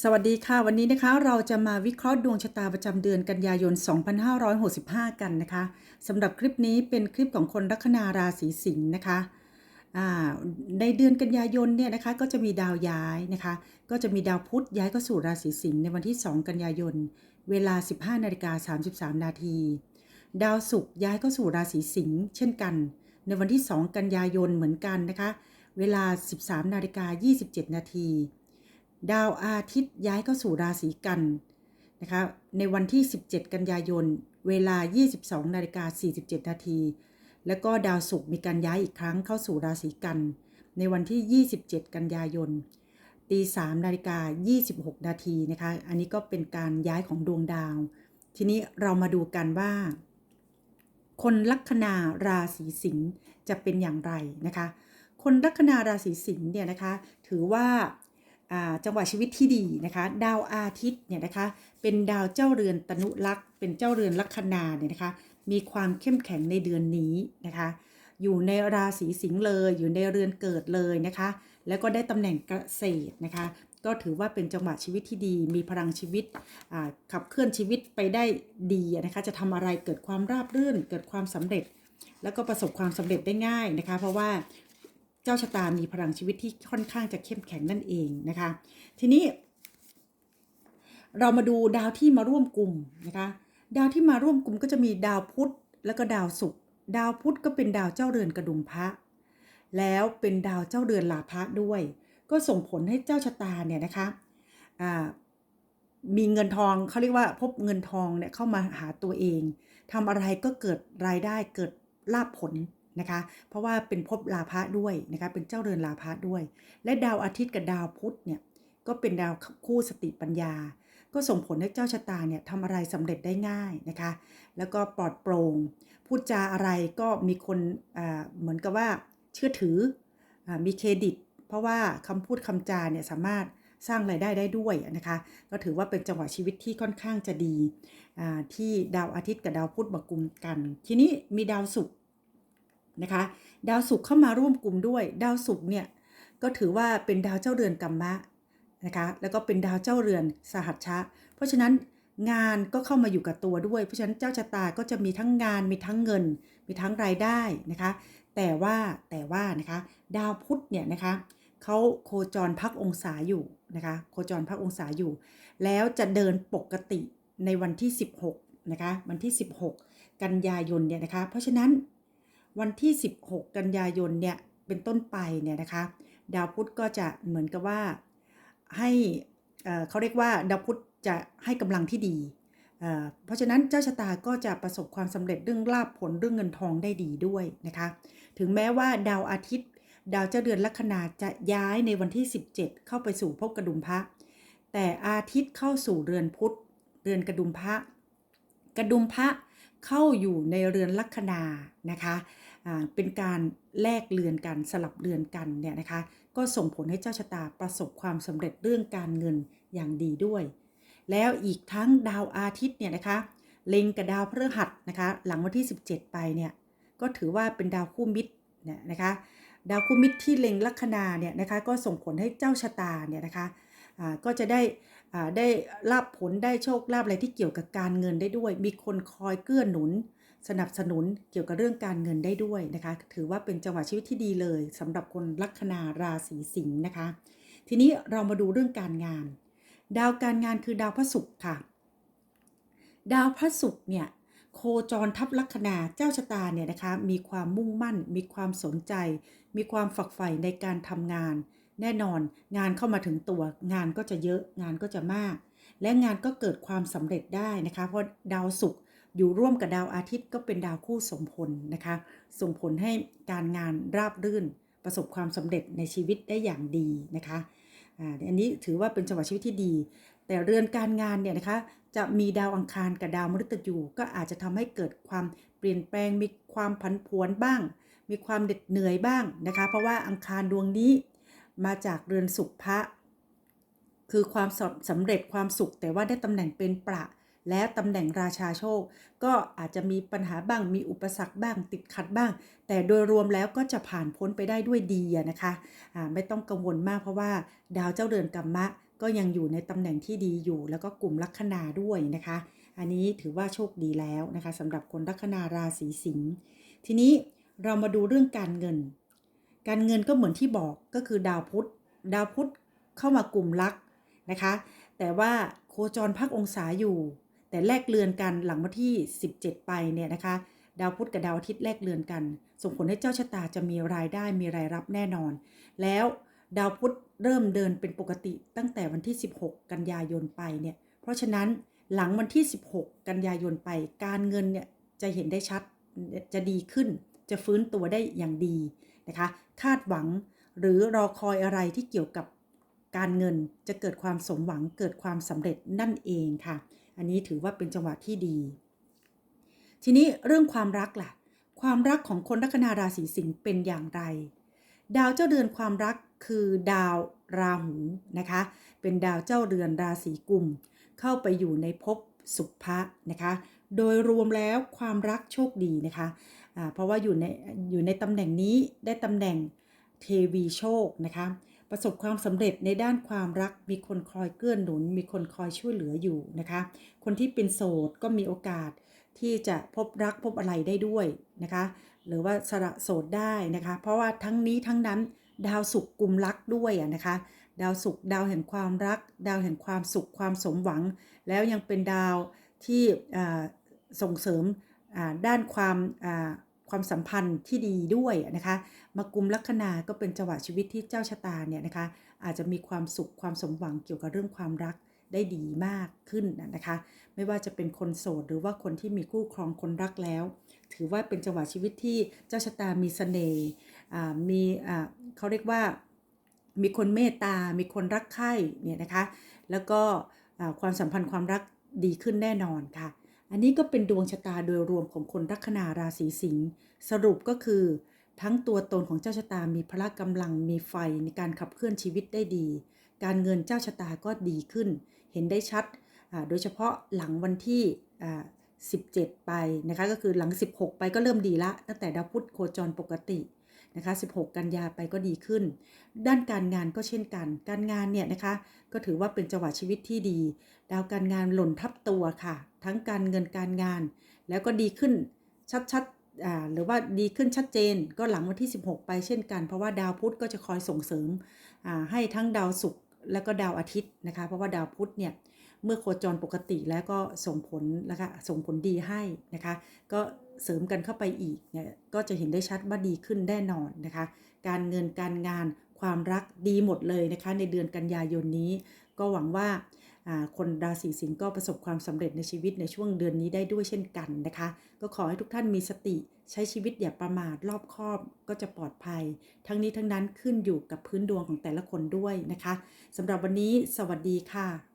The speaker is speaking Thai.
สวัสดีค่ะ วันนี้นะคะเราจะมาวิเคราะห์ดวงชะตาประจำเดือนกันยายน 2565 กันนะคะสำหรับคลิปนี้เป็นคลิปของคนลัคนาราศีสิงห์นะคะในเดือนกันยายนเนี่ยนะคะก็จะมีดาวย้ายนะคะ ก็จะมีดาวพุธย้ายเข้าสู่ราศีสิงห์ในวันที่ 2 กันยายน เวลา 15นาฬิกา33 นาทีดาวศุกร์ย้ายเข้าสู่ราศีสิงห์เช่นกัน ในวันที่ 2 กันยายนเหมือนกันนะคะ เวลา 13นาฬิกา27 นาที ดาวอาทิตย์ย้ายเข้าสู่ราศีกันนะคะในวันที่ 17 กันยายน เวลา 22นาฬิกา47นาทีแล้วก็ดาวศุกร์มีการย้ายอีกครั้งเข้าสู่ราศีกัน ในวันที่ 27 กันยายนตี3นาฬิกา26 นาทีนะคะ อันนี้ก็เป็นการย้ายของดวงดาว ทีนี้เรามาดูกันว่า คนลัคนาราศีสิงห์จะเป็นอย่างไรนะคะ คนลัคนาราศีสิงห์เนี่ยนะคะ ถือว่าอ่า จังหวะชีวิตที่ดีนะคะ ดาวอาทิตย์เนี่ยนะคะ เป็นดาวเจ้าเรือนตนุลักษ์เป็นเจ้าเรือนลัคนาเนี่ยนะคะ มีความเข้มแข็งในเดือนนี้นะคะ อยู่ในราศีสิงห์เลย อยู่ในเรือนเกิดเลยนะคะ แล้วก็ได้ตำแหน่งเกษตรนะคะ ก็ถือว่าเป็นจังหวะชีวิตที่ดี มีพลังชีวิตขับเคลื่อนชีวิตไปได้ดีนะคะ จะทำอะไรเกิดความราบรื่น เกิดความสำเร็จ แล้วก็ประสบความสำเร็จได้ง่ายนะคะ เพราะว่า เจ้าชะตามีพลังชีวิตที่ค่อนข้างจะเข้มแข็งนั่นเองนะคะ ทีนี้ เรามาดูดาวที่มาร่วมกลุ่มนะคะ ดาวที่มาร่วมกลุ่มก็จะมีดาวพุธแล้วก็ดาวศุกร์ดาวพุธก็เป็นดาวเจ้าเรือนกระดุมพระแล้วเป็นดาวเจ้าเรือนลาภะด้วย ก็ส่งผลให้เจ้าชะตาเนี่ยนะคะมีเงินทองเขาเรียกว่าพบเงินทองเนี่ยเข้ามาหาตัวเองทำอะไรก็เกิดรายได้เกิดลาภผล นะคะ เพราะว่าเป็นภพลาภะด้วยนะคะ เป็นเจ้าเรือนลาภะด้วย และดาวอาทิตย์กับดาวพุธเนี่ยก็เป็นดาวคู่สติปัญญา ก็ส่งผลให้เจ้าชะตาเนี่ยทำอะไรสำเร็จได้ง่ายนะคะ แล้วก็ปลอดโปร่งพูดจาอะไรก็มีคนเหมือนกับว่าเชื่อถืออมีเครดิต เพราะว่าคำพูดคำจาเนี่ยสามารถสร้างรายได้ได้ด้วยนะคะ ก็ถือว่าเป็นจังหวะชีวิตที่ค่อนข้างจะดีที่ดาวอาทิตย์กับดาวพุธมากุมกัน ทีนี้มีดาวศุกร์ นะคะ ดาวศุกร์เข้ามาร่วมกลุ่มด้วย ดาวศุกร์เนี่ยก็ถือว่าเป็นดาวเจ้าเรือนกัมมะนะคะแล้วก็เป็นดาวเจ้าเรือนสหัชชะ เพราะฉะนั้นงานก็เข้ามาอยู่กับตัวด้วย เพราะฉะนั้นเจ้าชะตาก็จะมีทั้งงานมีทั้งเงิน มีทั้งรายได้นะคะ แต่ว่าแต่ว่านะคะ ดาวพุธเนี่ยนะคะเขาโคจรพักองศาอยู่นะคะ โคจรพักองศาอยู่ แล้วจะเดินปกติในวันที่ 16นะคะวันที่ 16 กันยายนเนี่ยนะคะ เพราะฉะนั้น วันที่ 16 กันยายนเนี่ยเป็นต้นไปเนี่ยนะคะดาวพุธก็จะเหมือนกับว่าให้เอ่อเขาเรียกว่าดาวพุธจะให้กำลังที่ดีเอ่อเพราะฉะนั้นเจ้าชะตาก็จะประสบความสำเร็จเรื่องลาภผลเรื่องเงินทองได้ดีด้วยนะคะ ถึงแม้ว่าดาวอาทิตย์ ดาวเจ้าเดือนลัคนาจะย้ายในวันที่ 17 เข้าไปสู่ภพกระดุมพระ แต่อาทิตย์เข้าสู่เรือนพุธเรือนกระดุมพระ กระดุมพระ เข้าอยู่ในเรือนลัคนานะคะเป็นการแลกเรือนกันสลับเรือนกันเนี่ยนะคะ ก็ส่งผลให้เจ้าชะตาประสบความสำเร็จเรื่องการเงินอย่างดีด้วย แล้วอีกทั้งดาวอาทิตย์เนี่ยนะคะเล็งกับดาวพฤหัสนะคะหลังวันที่ 17 ไปเนี่ยก็ถือว่าเป็นดาวคู่มิตรเนี่ยนะคะดาวคู่มิตรที่เล็งลัคนาเนี่ยนะคะก็ส่งผลให้เจ้าชะตาเนี่ยนะคะก็จะได้ ได้ลาบผลได้โชคลาภอะไรที่เกี่ยวกับการเงินได้ด้วย มีคนคอยเกื้อหนุน สนับสนุนเกี่ยวกับเรื่องการเงินได้ด้วยนะคะ ถือว่าเป็นจังหวะชีวิตที่ดีเลยสำหรับคนลัคนาราศีสิงห์นะคะ ทีนี้เรามาดูเรื่องการงาน ดาวการงานคือดาวพระศุกร์ค่ะ ดาวพระศุกร์เนี่ยโคจรทับลัคนาเจ้าชะตาเนี่ยนะคะมีความมุ่งมั่น มีความสนใจ มีความฝักใฝ่ในการทำงาน แน่นอนงานเข้ามาถึงตัวงานก็จะเยอะงานก็จะมาก และงานก็เกิดความสำเร็จได้นะคะ เพราะดาวศุกร์อยู่ร่วมกับดาวอาทิตย์ก็เป็นดาวคู่สมพลนะคะ ส่งผลให้การงานราบรื่น ประสบความสำเร็จในชีวิตได้อย่างดีนะคะอันนี้ถือว่าเป็นจังหวะชีวิตที่ดี แต่เรือนการงานเนี่ยนะคะจะมีดาวอังคารกับดาวมฤตยูก็อาจจะทำให้เกิดความเปลี่ยนแปลงมีความผันผวนบ้าง มีความเหน็ดเหนื่อยบ้างนะคะ เพราะว่าอังคารดวงนี้ มาจากเรือนสุขพระ คือความสำสำเร็จความสุขแต่ว่าได้ตำแหน่งเป็นประและตำแหน่งราชาโชค ก็อาจจะมีปัญหาบ้างมีอุปสรรคบ้างติดขัดบ้าง แต่โดยรวมแล้วก็จะผ่านพ้นไปได้ด้วยดีนะคะอ่าไม่ต้องกังวลมากเพราะว่า ดาวเจ้าเรือนกัมมะ ก็ยังอยู่ในตำแหน่งที่ดีอยู่ แล้วก็กลุ่มลัคนาด้วยนะคะ อันนี้ถือว่าโชคดีแล้วนะคะสำหรับคนลัคนาราศีสิงห์ทีนี้เรามาดูเรื่องการเงิน การเงินก็เหมือนที่บอกก็คือดาวพุธดาวพุธเข้ามากลุ่มลักนะคะ แต่ว่าโคจรพักองศาอยู่ แต่แลกเรือนกันหลังวันที่ 17 ไปเนี่ยนะคะ ดาวพุธกับดาวอาทิตย์แลกเรือนกัน ส่งผลให้เจ้าชะตาจะมีรายได้มีรายรับแน่นอน แล้วดาวพุธเริ่มเดินเป็นปกติตั้งแต่วันที่ 16 กันยายนไปเนี่ย เพราะฉะนั้นหลังวันที่ 16 กันยายนไป การเงินเนี่ยจะเห็นได้ชัดจะดีขึ้น จะฟื้นตัวได้อย่างดี นะคะคาดหวังหรือรอคอยอะไรที่เกี่ยวกับการเงินจะเกิดความสมหวังเกิดความสำเร็จนั่นเองค่ะ อันนี้ถือว่าเป็นจังหวะที่ดี ทีนี้เรื่องความรักล่ะ ความรักของคนลัคนาราศีสิงห์เป็นอย่างไร ดาวเจ้าเดือนความรักคือดาวราหูนะคะ เป็นดาวเจ้าเรือนราศีกุม เข้าไปอยู่ในภพสุภะนะคะ โดยรวมแล้วความรักโชคดีนะคะ เพราะว่าอยู่ในอยู่ในตำแหน่งนี้ได้ตำแหน่งเทวีโชคนะคะประสบความสำเร็จในด้านความรักมีคนคอยเกื้อหนุน มีคนคอยช่วยเหลืออยู่นะคะ คนที่เป็นโสดก็มีโอกาสที่จะพบรักพบอะไรได้ด้วยนะคะ หรือว่าสละโสดได้นะคะ เพราะว่าทั้งนี้ทั้งนั้นดาวศุกร์กุมรักด้วยอะนะคะ ดาวศุกดาวแห่งความรัก ดาวแห่งความสุขความสมหวัง แล้วยังเป็นดาวที่อ่าส่งเสริม ด้านความความสัมพันธ์ที่ดีด้วยนะคะมากุมลัคนาก็เป็นจังหวะชีวิตที่เจ้าชะตาเนี่ยนะคะอาจจะมีความสุขความสมหวังเกี่ยวกับเรื่องความรักได้ดีมากขึ้นนะคะ ไม่ว่าจะเป็นคนโสดหรือว่าคนที่มีคู่ครองคนรักแล้ว ถือว่าเป็นจังหวะชีวิตที่เจ้าชะตามีเสน่ห์มีเขาเรียกว่ามีคนเมตตา มีคนรักใคร่เนี่ยนะคะ แล้วก็ความสัมพันธ์ความรักดีขึ้นแน่นอนค่ะ อันนี้ก็เป็นดวงชะตาโดยรวมของคนลัคนาราศีสิงห์สรุปก็คือ ทั้งตัวตนของเจ้าชะตามีพละกำลังมีไฟในการขับเคลื่อนชีวิตได้ดี การเงินเจ้าชะตาก็ดีขึ้น เห็นได้ชัดโดยเฉพาะหลังวันที่ 17 ไปนะคะก็คือหลัง 16 ไปก็เริ่มดีละตั้งแต่ดาวพุธโคจรปกติ นะคะ 16 กันยาไปก็ดีขึ้น ด้านการงานก็เช่นกัน การงานเนี่ยนะคะก็ถือว่าเป็นจังหวะชีวิตที่ดี ดาวการงานหล่นทับตัวค่ะ ทั้งการเงินการงาน แล้วก็ดีขึ้นชัดๆหรือว่าดีขึ้นชัดเจนก็หลังวันที่ 16 ไปเช่นกัน เพราะว่าดาวพุธก็จะคอยส่งเสริมให้ทั้งดาวศุกร์แล้วก็ดาวอาทิตย์นะคะ เพราะว่าดาวพุธเนี่ย เมื่อโคจรปกติแล้วก็ส่งผลนะคะส่งผลดีให้นะคะ ก็เสริมกันเข้าไปอีกเนี่ยก็จะเห็นได้ชัดว่าดีขึ้นแน่นอนนะคะ การเงินการงานความรักดีหมดเลยนะคะ ในเดือนกันยายนนี้ ก็หวังว่าคนราศีสิงห์ก็ประสบความสำเร็จในชีวิตในช่วงเดือนนี้ได้ด้วยเช่นกันนะคะ ก็ขอให้ทุกท่านมีสติใช้ชีวิตอย่าประมาทรอบคอบก็จะปลอดภัย ทั้งนี้ทั้งนั้นขึ้นอยู่กับพื้นดวงของแต่ละคนด้วยนะคะสำหรับวันนี้สวัสดีค่ะ